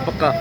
ਪੱਕਾ।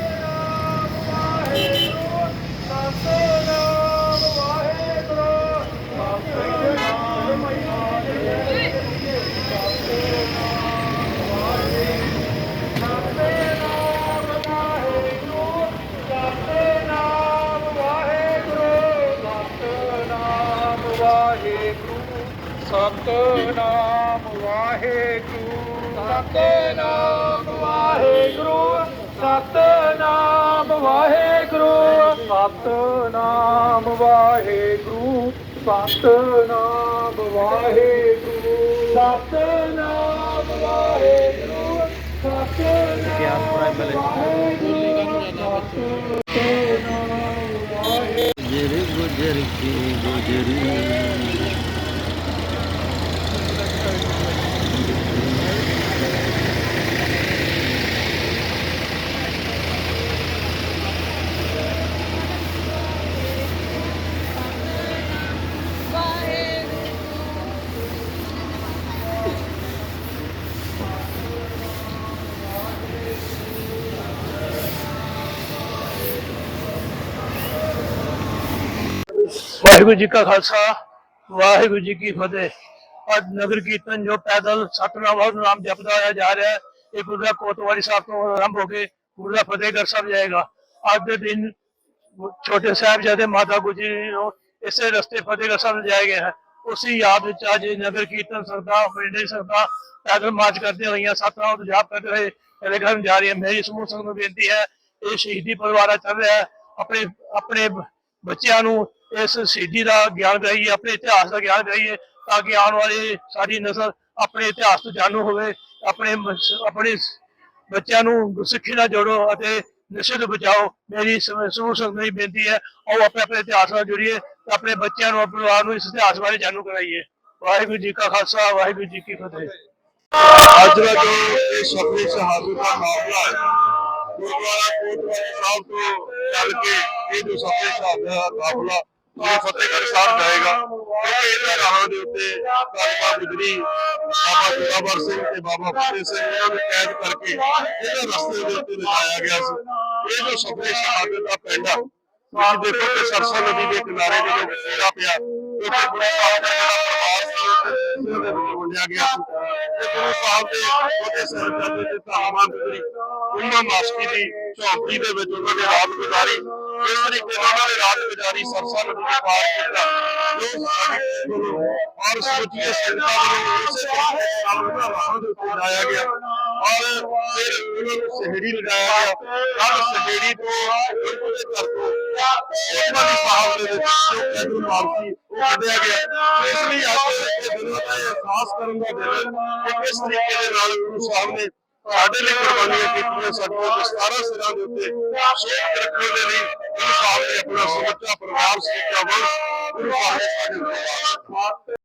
ਸਤਨਾਮ ਵਾਹਿਗੁਰੂ ਸਤਨਾਮ ਵਾਹਿਗੁਰੂ। ਸਤਨਾਮ ਵਾਹਿਗੁਰੂ ਸਤਨਾਮ ਵਾਹਿਗੁਰੂ ਸਤਨਾਮ ਵਾਹਿਗੁਰੂ ਸਤਨਾਮ ਵਾਹਿਗੁਰੂ ਸਤਨਾਮ ਇਤਿਹਾਸ ਗੁਜਰ ਗੁਜਰ ਕੇ ਗੁਜਰੀ ਵਾਹਿਗੁਰੂ ਜੀ ਕਾ ਖਾਲਸਾ, ਵਾਹਿਗੁਰੂ ਜੀ ਕੀ ਫਤਿਹ। ਅੱਜ ਨਗਰ ਕੀਰਤਨ ਜੋ ਪੈਦਲ ਸਤਨਾਮ ਵਾਹਿਗੁਰੂ ਨਾਮ ਜਪਦਾ ਹੋਇਆ ਜਾ ਰਿਹਾ ਹੈ, ਇਹ ਗੁਰਦਾ ਕੋਤਵਾਲੀ ਸਾਹਿਬ ਤੋਂ ਆਰੰਭ ਹੋ ਕੇ ਗੁਰਦਾ ਫਤਿਹਗੜ੍ਹ ਸਾਹਿਬ ਜਾਏਗਾ। ਅੱਜ ਦੇ ਦਿਨ ਛੋਟੇ ਸਾਹਿਬਜ਼ਾਦੇ ਮਾਤਾ ਗੁਜਰੀ ਨੂੰ ਇਸੇ ਰਸਤੇ ਫਤਿਹਗੜ੍ਹ ਸਾਹਿਬ ਲਿਜਾਇਆ ਗਿਆ ਹੈ। ਉਸੇ ਯਾਦ ਵਿੱਚ ਅੱਜ ਨਗਰ ਕੀਰਤਨ ਸਰਦਾ ਪਿੰਡੇ ਸਰਦਾ, ਪੈਦਲ ਮਾਰਚ ਕਰਦੇ ਹੋਈਆਂ ਸਤਨਾਮ ਤੋਂ ਜਾਪ ਕਰਦੇ ਹੋਏ ਮੇਰੇ ਘਰ ਨੂੰ ਜਾ ਰਹੀ ਹੈ। ਮੇਰੀ ਸਮੂਹ ਸੰਗਤ ਨੂੰ ਬੇਨਤੀ ਹੈ, ਇਹ ਸ਼ਹੀਦੀ ਪਰਿਵਾਰਾ ਚੱਲ ਰਿਹਾ ਹੈ। ਆਪਣੇ ਆਪਣੇ ਬੱਚਿਆਂ ਨੂੰ ਇਸ ਸ਼ਹੀਦੀ ਦਾ ਗਿਆਨ ਦਈਏ ਆਪਣੇ ਇਤਿਹਾਸ ਦਾ ਗਿਆਨ ਦਈਏ ਤਾਂ ਕਿ ਆਉਣ ਵਾਲੀ ਸਾਡੀ ਨਸਲ ਆਪਣੇ ਇਤਿਹਾਸ ਤੋਂ ਜਾਣੂ ਹੋਵੇ, ਆਪਣੇ ਆਪਣੇ ਬੱਚਿਆਂ ਨੂੰ ਗੁਰਸਿੱਖੀ ਨਾਲ ਜੋੜੋ ਅਤੇ ਨਸ਼ੇ ਤੋਂ ਬਚਾਓ। ਮੇਰੀ ਸਮੂਹ ਸੰਗਤ ਬੇਨਤੀ ਹੈ, ਆਓ ਆਪਣੇ ਆਪਣੇ ਇਤਿਹਾਸ ਨਾਲ ਜੁੜੀਏ ਤੇ ਆਪਣੇ ਬੱਚਿਆਂ ਨੂੰ, ਆਪਣੇ ਪਰਿਵਾਰ ਨੂੰ ਇਸ ਇਤਿਹਾਸ ਬਾਰੇ ਜਾਣੂ ਕਰਾਈਏ। ਵਾਹਿਗੁਰੂ ਜੀ ਕਾ ਖਾਲਸਾ, ਵਾਹਿਗੁਰੂ ਜੀ ਕੀ ਫਤਿਹ। ਅੱਜ ਦਾ ਜੋ ਇਹ ਸਫਰੀ ਸ਼ਹਾਦਤ ਦਾ ਮਾਮਲਾ ਹੈ, ਗੁਰਦੁਆਰਾ ਕੋਟਵਾਲੀ ਸਾਹਿਬ ਤੋਂ ਚੱਲ ਕੇ ਇਹ ਜੋ ਸਫਰੀ ਸ਼ਹਾਦਤ ਦਾ ਕਾਫਲਾ ਇਹ ਫਤਿਹਗੜ੍ਹ ਸਾਹਿਬ ਜਾਏਗਾ। ਕਿਉਂਕਿ ਇਹਨਾਂ ਰਾਹਾਂ ਦੇ ਉੱਤੇ ਬਾਬਾ ਗੁਜਰੀ ਬਾਬਾ ਜੋਰਾਵਰ ਸਿੰਘ ਤੇ ਬਾਬਾ ਫਤਿਹ ਸਿੰਘ, ਇਹਨਾਂ ਨੂੰ ਕੈਦ ਕਰਕੇ ਇਹਨਾਂ ਰਸਤੇ ਦੇ ਉੱਤੇ ਲਿਜਾਇਆ ਗਿਆ ਸੀ। ਇਹ ਜੋ ਸਫਰੀ ਸ਼ਹਾਦਤ ਦਾ ਪਿੰਡ ਆ, ਤੁਸੀਂ ਦੇਖੋ ਕਿ ਸਰਸਾ ਨਦੀ ਦੇ ਕਿਨਾਰੇ ਦੇ ਜੋ ਬਸੇਰਾ ਪਿਆ, ਉੱਥੇ ਗੁਰੂ ਸਾਹਿਬ ਦਾ ਜਿਹੜਾ ਪ੍ਰਵਾਸ ਸੀ ਉਹ ਦੇ ਵਿੱਚ ਵੰਡਿਆ ਗਿਆ ਸੀ। ਤੇ ਗੁਰੂ ਸਾਹਿਬ ਦੇ ਉਹਦੇ ਸਾਹਿਬਜ਼ਾਦੇ ਤੇ ਧਾਮਾਂ ਗੁਜਰੀ ਉਹਨਾਂ ਮਾਸਕੀ ਦੀ ਝੌਂਪੜੀ ਦੇ ਵਿੱਚ ਉਹਨਾਂ ਨੇ ਰਾਤ ਗੁਜ਼ਾਰੀ। ਇਸ ਤਰੀਕੇ ਨਾਲ ਉਹਨਾਂ ਨੇ ਰਾਤ ਗੁਜ਼ਾਰੀ, ਸਰਸਾ ਨਦੀ ਦੇ ਪਾਰ ਕੀਤਾ। ਜੋ ਔਰ ਸੋਚੀਏ ਸੰਗਤਾਂ ਵੱਲੋਂ ਇਸੇ ਤਰੀਕੇ ਦੇ ਉੱਤੇ ਲਾਇਆ ਗਿਆ। ਔਰ ਫਿਰ ਉਹਨਾਂ ਨੂੰ ਸਹਿੜੀ ਲਗਾਇਆ ਗਿਆ। ਕੱਲ ਸਹਿੜੀ ਤੋਂ ਉਹਦੇ ਘਰ ਤੋਂ ਉਹਨਾਂ ਦੀ ਸਾਹਿਬ ਦੇ ਵਿੱਚ ਜੋ ਕੈਦੂ ਮਾਰਸੀ ਉਹ ਕੱਢਿਆ ਗਿਆ। ਇਸ ਲਈ ਅੱਜ ਇਹ ਦਿਨਾਂ ਦਾ ਅਹਿਸਾਸ ਕਰਨ ਦਾ ਦਿਨ ਕਿ ਕਿਸ ਤਰੀਕੇ ਦੇ ਨਾਲ ਗੁਰੂ ਸਾਹਿਬ ਨੇ ਸਾਡੇ ਲਈ ਕੁਰਬਾਨੀਆਂ ਕੀਤੀਆਂ ਸਾਡੀਆਂ ਦਸਤਾਰਾਂ ਸਿਰਾਂ ਦੇ ਉੱਤੇ ਸ਼ੇਖ ਰੱਖਣ ਦੇ ਲਈ ਗੁਰੂ ਸਾਹਿਬ ਨੇ ਆਪਣਾ ਸਮੁੱਚਾ ਪਰਿਵਾਰ ਸਮੁੱਚਾ ਵੰਸ਼ ਗੁਰੂ ਸਾਹਿਬ ਸਾਡੇ ਉੱਤੇ